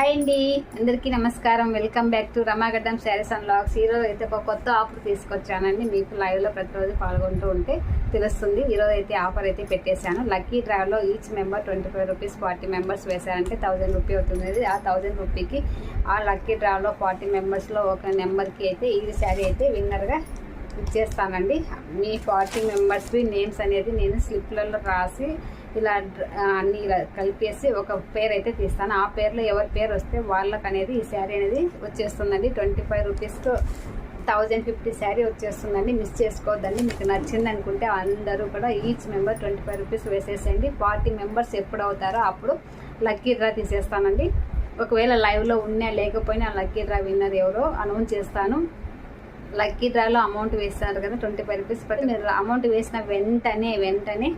Hi అండి. అందరికీ నమస్కారం. Welcome back to Ramagaddam sarees and logs. ఈరోజు అయితే ఒక కొత్త ఆఫర్ తీసుకొచ్చానండి. మీకు లైవ్లో ప్రతిరోజు పాల్గొంటూ ఉంటే తెలుస్తుంది. ఈరోజు అయితే ఆఫర్ అయితే పెట్టేశాను. లక్కీ డ్రైవ్లో each member twenty five rupees forty members వేశారంటే thousand rupee అవుతుంది ఆ థౌజండ్ రూపీకి ఆ లక్కీ డ్రాలో ఫార్టీ మెంబర్స్లో ఒక నెంబర్కి అయితే ఈ శారీ అయితే విన్నర్గా ఇచ్చేస్తానండి. మీ ఫార్టీ మెంబర్స్వి నేమ్స్ అనేది నేను స్లిప్లలో రాసి ఇలా అన్నీ ఇలా కలిపేసి ఒక పేరు అయితే తీస్తాను. ఆ పేర్లో ఎవరి పేరు వస్తే వాళ్ళకి అనేది ఈ శారీ అనేది వచ్చేస్తుందండి. Twenty five rupees thousand fifty sari వచ్చేస్తుందండి. మిస్ చేసుకోవద్దండి. మీకు నచ్చింది అనుకుంటే అందరూ కూడా each member twenty five rupees వేసేసేయండి. ఫార్టీ మెంబర్స్ ఎప్పుడు అవుతారో అప్పుడు లక్కీ డ్రా తీసేస్తానండి. ఒకవేళ లైవ్లో ఉన్నా లేకపోయినా లక్కీ డ్రా విన్నర్ ఎవరో అనౌన్స్ చేస్తాను. లక్కీ డ్రాలో అమౌంట్ వేస్తారు కదా ట్వంటీ ఫైవ్ రూపీస్ బట్టి మీరు అమౌంట్ వేసిన వెంటనే వెంటనే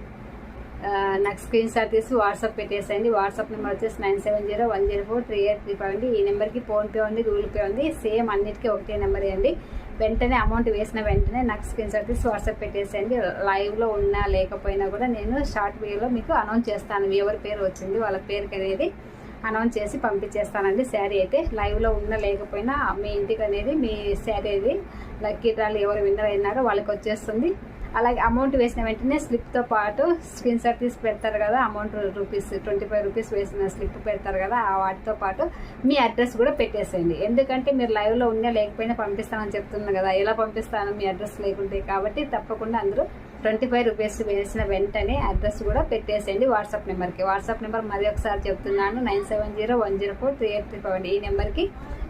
నాకు స్క్రీన్ షాట్ తీసి వాట్సాప్ పెట్టేసేయండి. వాట్సాప్ నెంబర్ వచ్చేసి nine seven zero one zero four three eight three five అండి. ఈ నెంబర్కి ఫోన్పే ఉంది గూగుల్ పే ఉంది. సేమ్ అన్నిటికీ ఒకటే నెంబర్ అండి. వెంటనే అమౌంట్ వేసిన వెంటనే నాకు స్క్రీన్ షాట్ తీసి వాట్సాప్ పెట్టేసేయండి. లైవ్లో ఉన్నా లేకపోయినా కూడా నేను షార్ట్ వీడియోలో మీకు అనౌన్స్ చేస్తాను. ఎవరి పేరు వచ్చింది వాళ్ళ పేరుకి అనేది అనౌన్స్ చేసి పంపించేస్తానండి. శారీ అయితే లైవ్లో ఉన్న లేకపోయినా మీ ఇంటికి అనేది మీ శారీ అది లక్కీ డ్రాలు ఎవరు విన్నర్ అయినారో వాళ్ళకి వచ్చేస్తుంది. అలాగే అమౌంట్ వేసిన వెంటనే స్లిప్తో పాటు స్క్రీన్ షాట్ తీసి పెడతారు కదా amount rupees twenty five rupees వేసిన స్లిప్ పెడతారు కదా ఆ వాటితో పాటు మీ అడ్రస్ కూడా పెట్టేసేయండి. ఎందుకంటే మీరు లైవ్లో ఉన్నా లేకపోయినా పంపిస్తానని చెప్తున్నాను కదా ఎలా పంపిస్తాను మీ అడ్రస్ లేకుంటే? కాబట్టి తప్పకుండా అందరూ ట్వంటీ ఫైవ్ రూపీస్ వేసిన వెంటనే అడ్రస్ కూడా పెట్టేసేయండి వాట్సాప్ నెంబర్కి. వాట్సాప్ నెంబర్ మరీ ఒకసారి చెప్తున్నాను nine seven zero one zero four three eight three five అండి ఈ నెంబర్కి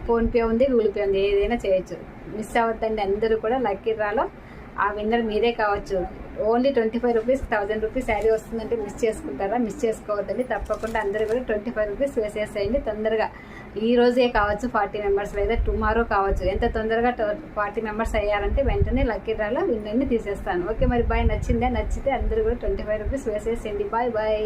ఫోన్పే ఉంది గూగుల్ పే ఉంది ఏదైనా చేయొచ్చు. మిస్ అవ్వద్దండి అందరూ కూడా లక్కీ డ్రాలో ఆ విన్నర్ మీరే కావచ్చు. Only twenty five rupees thousand rupees sari వస్తుందంటే మిస్ చేసుకుంటారా? మిస్ చేసుకోవద్దండి. తప్పకుండా అందరూ కూడా ట్వంటీ ఫైవ్ రూపీస్ వేసేసేయండి తొందరగా. ఈ రోజే కావచ్చు ఫార్టీ మెంబర్స్ లేదా టుమారో కావచ్చు. ఎంత తొందరగా ఫార్టీ మెంబర్స్ అయ్యారంటే వెంటనే లక్కీ డ్రాలో విన్నర్ని తీసేస్తాను. ఓకే మరి బాయ్ నచ్చిందా? నచ్చితే అందరూ కూడా ట్వంటీ ఫైవ్ రూపీస్ వేసేసేయండి. Bye bye